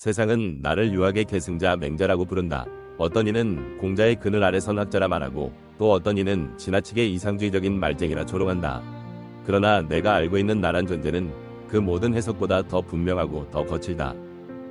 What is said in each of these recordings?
세상은 나를 유학의 계승자 맹자라고 부른다. 어떤 이는 공자의 그늘 아래 선 학자라 말하고 또 어떤 이는 지나치게 이상주의적인 말쟁이라 조롱한다. 그러나 내가 알고 있는 나란 존재는 그 모든 해석보다 더 분명하고 더 거칠다.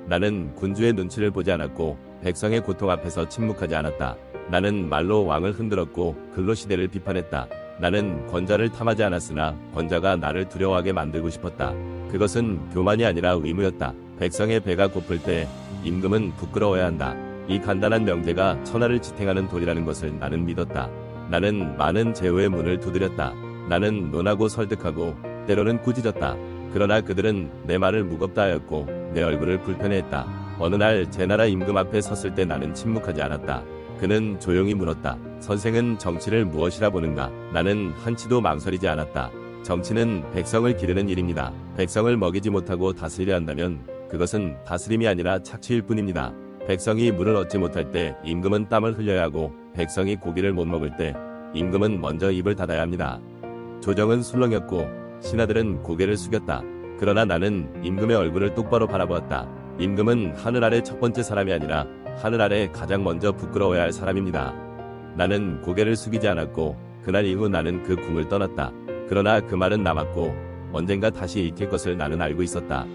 나는 군주의 눈치를 보지 않았고 백성의 고통 앞에서 침묵하지 않았다. 나는 말로 왕을 흔들었고 글로 시대를 비판했다. 나는 권자를 탐하지 않았으나 권자가 나를 두려워하게 만들고 싶었다. 그것은 교만이 아니라 의무였다. 백성의 배가 고플 때 임금은 부끄러워야 한다. 이 간단한 명제가 천하를 지탱하는 도리라는 것을 나는 믿었다. 나는 많은 제후의 문을 두드렸다. 나는 논하고 설득하고 때로는 꾸짖었다. 그러나 그들은 내 말을 무겁다 하였고 내 얼굴을 불편해했다. 어느 날 제 나라 임금 앞에 섰을 때 나는 침묵하지 않았다. 그는 조용히 물었다. 선생은 정치를 무엇이라 보는가? 나는 한치도 망설이지 않았다. 정치는 백성을 기르는 일입니다. 백성을 먹이지 못하고 다스리려 한다면 그것은 다스림이 아니라 착취일 뿐입니다. 백성이 물을 얻지 못할 때 임금은 땀을 흘려야 하고 백성이 고기를 못 먹을 때 임금은 먼저 입을 닫아야 합니다. 조정은 술렁였고 신하들은 고개를 숙였다. 그러나 나는 임금의 얼굴을 똑바로 바라보았다. 임금은 하늘 아래 첫 번째 사람이 아니라 하늘 아래 가장 먼저 부끄러워야 할 사람입니다. 나는 고개를 숙이지 않았고 그날 이후 나는 그 궁을 떠났다. 그러나 그 말은 남았고 언젠가 다시 읽힐 것을 나는 알고 있었다.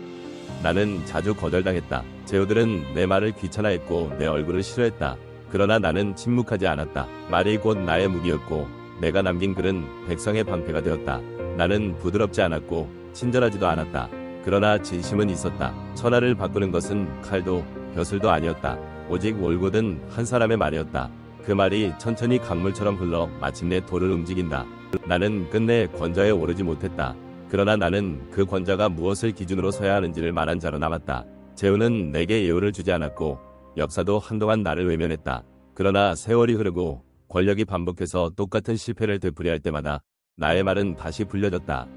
나는 자주 거절당했다. 제후들은 내 말을 귀찮아했고 내 얼굴을 싫어했다. 그러나 나는 침묵하지 않았다. 말이 곧 나의 무기였고 내가 남긴 글은 백성의 방패가 되었다. 나는 부드럽지 않았고 친절하지도 않았다. 그러나 진심은 있었다. 천하를 바꾸는 것은 칼도 벼슬도 아니었다. 오직 올곧은 한 사람의 말이었다. 그 말이 천천히 강물처럼 흘러 마침내 돌을 움직인다. 나는 끝내 권좌에 오르지 못했다. 그러나 나는 그 권좌가 무엇을 기준으로 서야 하는지를 말한 자로 남았다. 제후는 내게 예우를 주지 않았고 역사도 한동안 나를 외면했다. 그러나 세월이 흐르고 권력이 반복해서 똑같은 실패를 되풀이할 때마다 나의 말은 다시 불려졌다.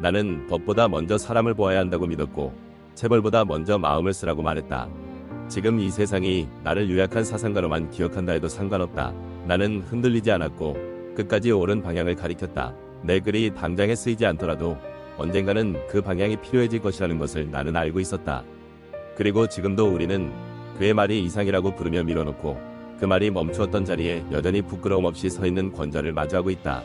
나는 법보다 먼저 사람을 보아야 한다고 믿었고 체벌보다 먼저 마음을 쓰라고 말했다. 지금 이 세상이 나를 유약한 사상가로만 기억한다 해도 상관없다. 나는 흔들리지 않았고 끝까지 옳은 방향을 가리켰다. 내 글이 당장에 쓰이지 않더라도 언젠가는 그 방향이 필요해질 것이라는 것을 나는 알고 있었다. 그리고 지금도 우리는 그의 말이 이상이라고 부르며 밀어놓고 그 말이 멈추었던 자리에 여전히 부끄러움 없이 서 있는 권자를 마주하고 있다.